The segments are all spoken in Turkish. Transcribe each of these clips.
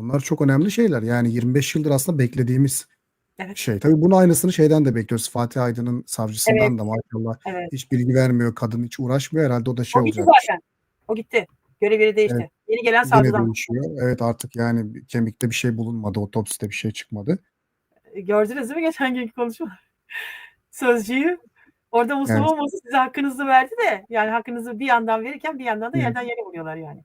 bunlar çok önemli şeyler. Yani 25 yıldır aslında beklediğimiz Evet. şey. Tabii bunun aynısını şeyden de bekliyoruz. Fatih Aydın'ın savcısından Evet. da maşallah Evet. hiç bilgi vermiyor. Kadın hiç uğraşmıyor. Herhalde o da şey O olacak. zaten. O gitti. Görev yeri değişti. Evet. Yeni gelen Yine savcıdan. değişiyor. Evet artık yani kemikte bir şey bulunmadı. Otopside bir şey çıkmadı. Gördünüz değil mi geçen günkü konuşma? Sözcüyü. Orada Mustafa Evet. olmasa size hakkınızı verdi de yani hakkınızı bir yandan verirken bir yandan da yerden yere vuruyorlar yani.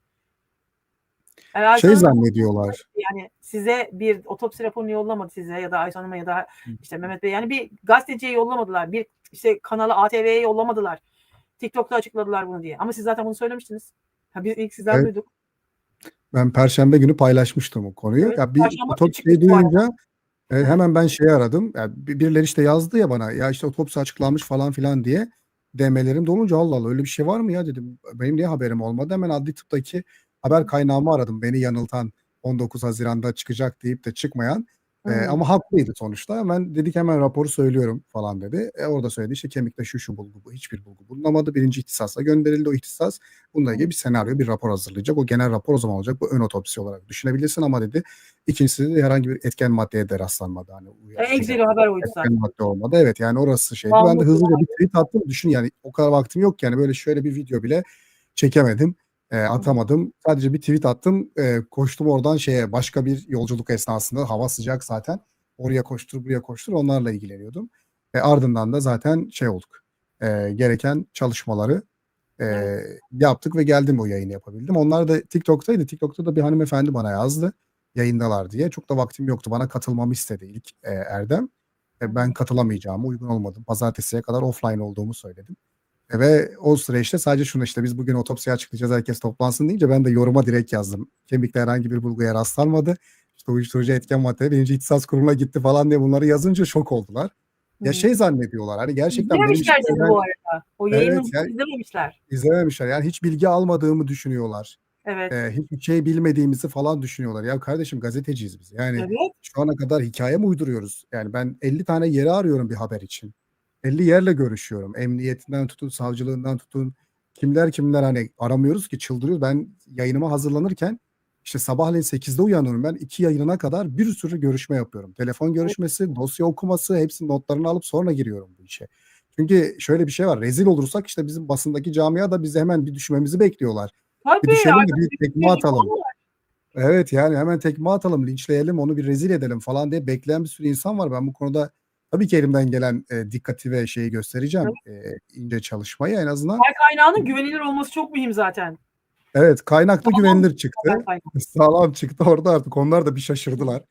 Yani Şey zannediyorlar. yani size bir otopsi raporunu yollamadı size ya da Ayşe Hanım'a ya da işte Mehmet Bey yani bir gazeteciye yollamadılar. Bir işte kanala ATV'ye yollamadılar. TikTok'ta açıkladılar bunu diye. Ama siz zaten bunu söylemiştiniz. Ha, biz ilk sizden Evet. duyduk. Ben perşembe günü paylaşmıştım o konuyu. Evet, Ya bir otopsiyi arada. duyunca e, hemen ben şeyi aradım. Yani bir- birileri işte yazdı ya bana ya işte otopsi açıklanmış falan filan diye DM'lerim dolunca Allah Allah öyle bir şey var mı ya dedim. Benim niye haberim olmadı? Hemen adli tıptaki haber kaynağımı aradım. Beni yanıltan 19 Haziran'da çıkacak deyip de çıkmayan. E, Hı. ama haklıydı sonuçta. Hemen dedik hemen raporu söylüyorum falan dedi. E, orada söyledi işte kemikte şu şu bulgu bu. Hiçbir bulgu bulunamadı. Birinci ihtisasla gönderildi o ihtisas. Bununla ilgili bir senaryo, bir rapor hazırlayacak. O genel rapor o zaman olacak. Bu ön otopsi olarak düşünebilirsin ama dedi ikincisi de herhangi bir etken maddeye de rastlanmadı. Hani E, güzeli haber oydu etken madde olmadı. Evet yani orası şeydi. Ben de hızlıca bir tweet attım. Düşün yani o kadar vaktim yok yani böyle şöyle bir video bile çekemedim. E, atamadım. Sadece bir tweet attım. E, koştum oradan şeye başka bir yolculuk esnasında hava sıcak zaten. Oraya koştur buraya koştur onlarla ilgileniyordum. E, ardından da zaten şey olduk. E, gereken çalışmaları e, Evet. yaptık ve geldim o yayını yapabildim. Onlar da TikTok'taydı. TikTok'ta da bir hanımefendi bana yazdı yayındalar diye. Çok da vaktim yoktu. Bana katılmamı istedi ilk e, Erdem. E, ben katılamayacağımı, uygun olmadım. Pazartesiye kadar offline olduğumu söyledim. Ve o süreçte sadece şunu işte biz bugün otopsiye açıklayacağız herkes toplansın deyince ben de yoruma direkt yazdım. Kemikte herhangi bir bulguya rastlanmadı. İşte uyuşturucu etken madde birinci ihtisas kurumuna gitti falan diye bunları yazınca şok oldular. Ya şey zannediyorlar hani gerçekten İzlememişler ben- bu arada. O yayını Evet, yani- izlememişler. izlememişler. Yani hiç bilgi almadığımı düşünüyorlar. Evet. Ee, hiçbir şey bilmediğimizi falan düşünüyorlar. Ya kardeşim gazeteciyiz biz. Yani Evet. şu ana kadar hikaye mi uyduruyoruz? Yani ben 50 tane yeri arıyorum bir haber için. 50 yerle görüşüyorum. Emniyetinden tutun, savcılığından tutun. Kimler kimler hani aramıyoruz ki çıldırıyoruz. Ben yayınıma hazırlanırken işte sabahleyin 8'de uyanıyorum. Ben iki yayınına kadar bir sürü görüşme yapıyorum. Telefon görüşmesi, dosya okuması, hepsinin notlarını alıp sonra giriyorum bu işe. Çünkü şöyle bir şey var. Rezil olursak işte bizim basındaki camia da bizi hemen bir düşmemizi bekliyorlar. Bir Tabii. düşelim de arkadaşlar bir tekme atalım. Evet yani hemen tekme atalım, linçleyelim, onu bir rezil edelim falan diye bekleyen bir sürü insan var. Ben bu konuda tabii ki elimden gelen e, dikkati ve şeyi göstereceğim. E, ince çalışmayı en azından. Haber kaynağının güvenilir olması çok mühim zaten. Evet kaynaklı Tamam. güvenilir çıktı. Kaynağı. Sağlam çıktı orada artık onlar da bir şaşırdılar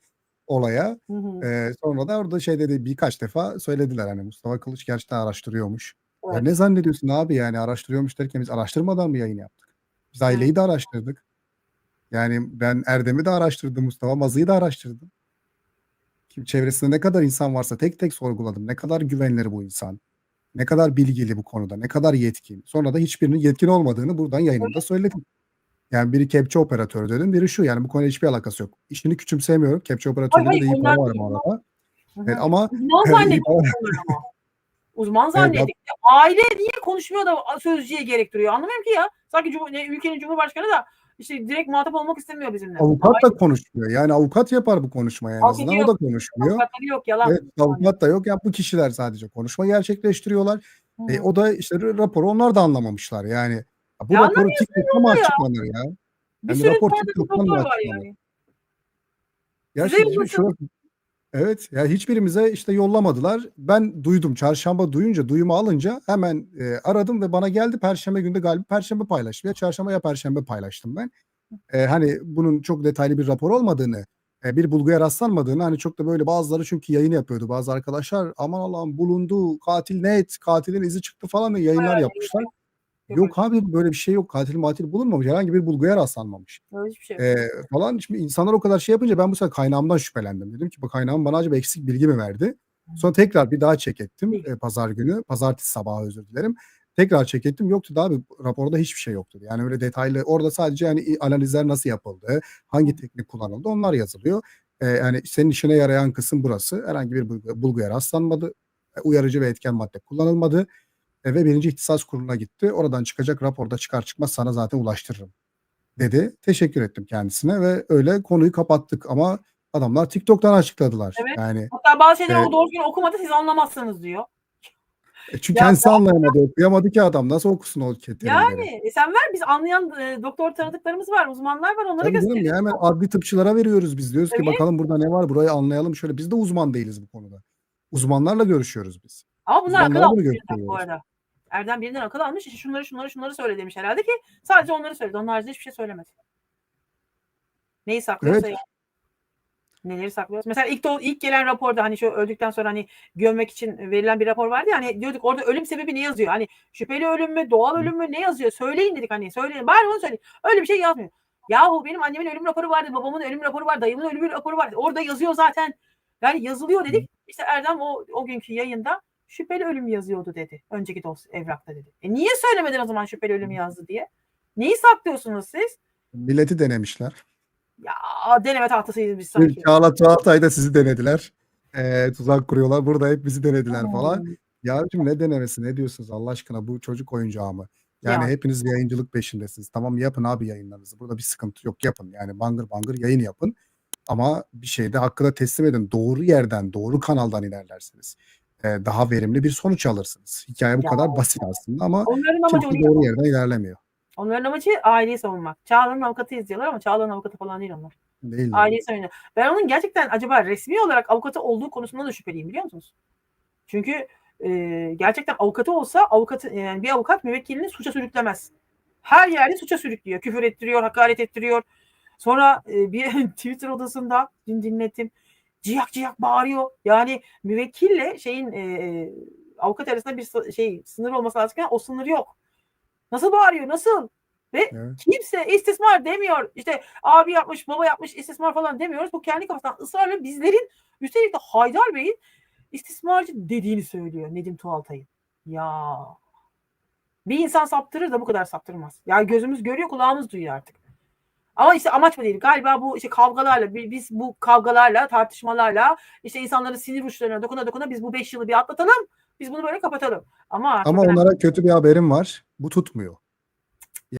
olaya. Hı hı. E, sonra da orada şey dedi birkaç defa söylediler hani Mustafa Kılıç gerçekten araştırıyormuş. Ya Evet. ne zannediyorsun abi yani araştırıyormuş derken biz araştırmadan mı yayın yaptık? Biz aileyi de araştırdık. Yani ben Erdem'i de araştırdım, Mustafa Mazı'yı da araştırdım. Çevresinde ne kadar insan varsa tek tek sorguladım. Ne kadar güvenilir bu insan? Ne kadar bilgili bu konuda? Ne kadar yetkin? Sonra da hiçbirinin yetkin olmadığını buradan yayınımda söyledim. Yani biri kepçe operatörü dedim, biri şu. Yani bu konuyla hiçbir alakası yok. İşini küçümsemiyorum. Kepçe hayır, de iyi para var bu arada. Evet, ama Uzman zannettik ama. Uzman zannettik. Aile niye konuşmuyor da sözcüye gerektiriyor? Anlamıyorum ki ya. Sanki Cumhur- ülkenin cumhurbaşkanı da işte direkt muhatap olmak istemiyor bizimle. avukat da konuşmuyor. Yani avukat yapar bu konuşmayı en Avukat azından. O yok. da konuşmuyor. Avukatları yok yalan. Evet, avukat da yok. Ya bu kişiler sadece konuşma gerçekleştiriyorlar. Hı. E, o da işte raporu onlar da anlamamışlar. Yani ya bu Ya raporu TikTok'ta mı ya? açıklanır ya? bir yani sürü rapor TikTok'tan mı doktor var açıklanır? yani. Ya Size şimdi yollasın. şurası- Evet ya hiçbirimize işte yollamadılar. Ben duydum. Çarşamba duyunca, duyumu alınca hemen e, aradım ve bana geldi. Perşembe günde galiba Perşembe paylaştım. Ya Çarşamba ya Perşembe paylaştım ben. E, hani bunun çok detaylı bir rapor olmadığını, e, bir bulguya rastlanmadığını hani çok da böyle bazıları çünkü yayın yapıyordu. Bazı arkadaşlar aman Allah'ım bulundu, katil net, katilin izi çıktı falan diye yayınlar yapmışlar. Yok, abi böyle bir şey yok. Katil matil bulunmamış. Herhangi bir bulguya rastlanmamış. öyle hiçbir şey yok. Ee, falan. Şimdi insanlar o kadar şey yapınca ben bu sefer kaynağımdan şüphelendim. Dedim ki bu kaynağım bana acaba eksik bilgi mi verdi? Sonra tekrar bir daha check ettim. İyi. e, pazar günü. Pazartesi sabahı özür dilerim. Tekrar check ettim. Yoktu da abi raporda hiçbir şey yoktu. Yani öyle detaylı orada sadece yani analizler nasıl yapıldı, hangi teknik kullanıldı onlar yazılıyor. Ee, yani senin işine yarayan kısım burası. Herhangi bir bulgu- bulguya rastlanmadı. Uyarıcı ve etken madde kullanılmadı. E, ve birinci ihtisas kuruluna gitti. Oradan çıkacak raporda çıkar çıkmaz sana zaten ulaştırırım. dedi. Teşekkür ettim kendisine ve öyle konuyu kapattık ama adamlar TikTok'tan açıkladılar. Evet. Yani Hatta bazı şeyleri Evet. o doğru düzgün okumadı siz anlamazsınız diyor. e, çünkü Ya kendisi anlayamadı, okuyamadı ki adam. Nasıl okusun o terimleri? Yani e, sen ver biz anlayan e, doktor tanıdıklarımız var, uzmanlar var onlara gösterelim. ya hemen adli tıpçılara veriyoruz biz. Diyoruz ki Tabii. bakalım burada ne var burayı anlayalım. Şöyle biz de uzman değiliz bu konuda. Uzmanlarla görüşüyoruz biz. Ama bunlar akıl birinden bu arada. Erdem birinden akıl almış. İşte şunları şunları şunları söyle demiş herhalde ki sadece onları söyledi. Onun haricinde hiçbir şey söylemedi. Neyi saklıyorsa Evet. yani. Neleri saklıyoruz? Mesela ilk, de, ilk gelen raporda hani şu öldükten sonra hani gömmek için verilen bir rapor vardı ya hani diyorduk orada ölüm sebebi ne yazıyor? Hani şüpheli ölüm mü, doğal ölüm mü ne yazıyor? Söyleyin dedik hani söyleyin. Bari onu söyleyin. Öyle bir şey yazmıyor. Yahu benim annemin ölüm raporu vardı, babamın ölüm raporu var, dayımın ölüm raporu var. Orada yazıyor zaten. Yani yazılıyor dedik. İşte Erdem o, o günkü yayında şüpheli ölüm yazıyordu dedi. Önceki dosya evrakta dedi. E niye söylemedin o zaman şüpheli ölüm yazdı diye? Neyi saklıyorsunuz siz? Milleti denemişler. Ya deneme tahtasıyız biz sanki. Çağla Çağatay da sizi denediler. Ee, tuzak kuruyorlar. Burada hep bizi denediler falan. Hmm. Ya şimdi ne denemesi ne diyorsunuz Allah aşkına bu çocuk oyuncağı mı? Yani Ya. hepiniz yayıncılık peşindesiniz. Tamam yapın abi yayınlarınızı. Burada bir sıkıntı yok yapın. Yani bangır bangır yayın yapın. Ama bir şeyde hakkı da teslim edin. Doğru yerden, doğru kanaldan ilerlersiniz. Ee, daha verimli bir sonuç alırsınız. Hikaye bu Ya. kadar basit aslında ama Onların amacı kimse doğru yerden ilerlemiyor. Onların amacı aileyi savunmak. Çağla'nın avukatı izliyorlar ama Çağla'nın avukatı falan değil onlar. Değil? Aileyi savunuyor. Ben onun gerçekten acaba resmi olarak avukatı olduğu konusunda da şüpheliyim biliyor musunuz? Çünkü e, gerçekten avukatı olsa avukatı yani bir avukat müvekkilini suça sürüklemez. Her yerde suça sürüklüyor. Küfür ettiriyor, hakaret ettiriyor. Sonra e, bir Twitter odasında dün dinlettim. Ciyak ciyak bağırıyor. Yani müvekkille şeyin e, avukat arasında bir şey sınır olması lazımken o sınır yok. Nasıl bağırıyor? Nasıl? Ve Evet. kimse istismar demiyor. İşte abi yapmış, baba yapmış istismar falan demiyoruz. Bu kendi kafasından ısrarla bizlerin üstelik de Haydar Bey'in istismarcı dediğini söylüyor Nedim Tuğaltay'ın. Ya bir insan saptırır da bu kadar saptırmaz. Ya gözümüz görüyor, kulağımız duyuyor artık. Ama işte amaç bu değil. Galiba bu işte kavgalarla, bi- biz bu kavgalarla, tartışmalarla, işte insanların sinir uçlarına dokuna dokuna biz bu beş yılı bir atlatalım. Biz bunu böyle kapatalım. Ama, Ama çok önemli- onlara kötü bir haberim var. Bu tutmuyor.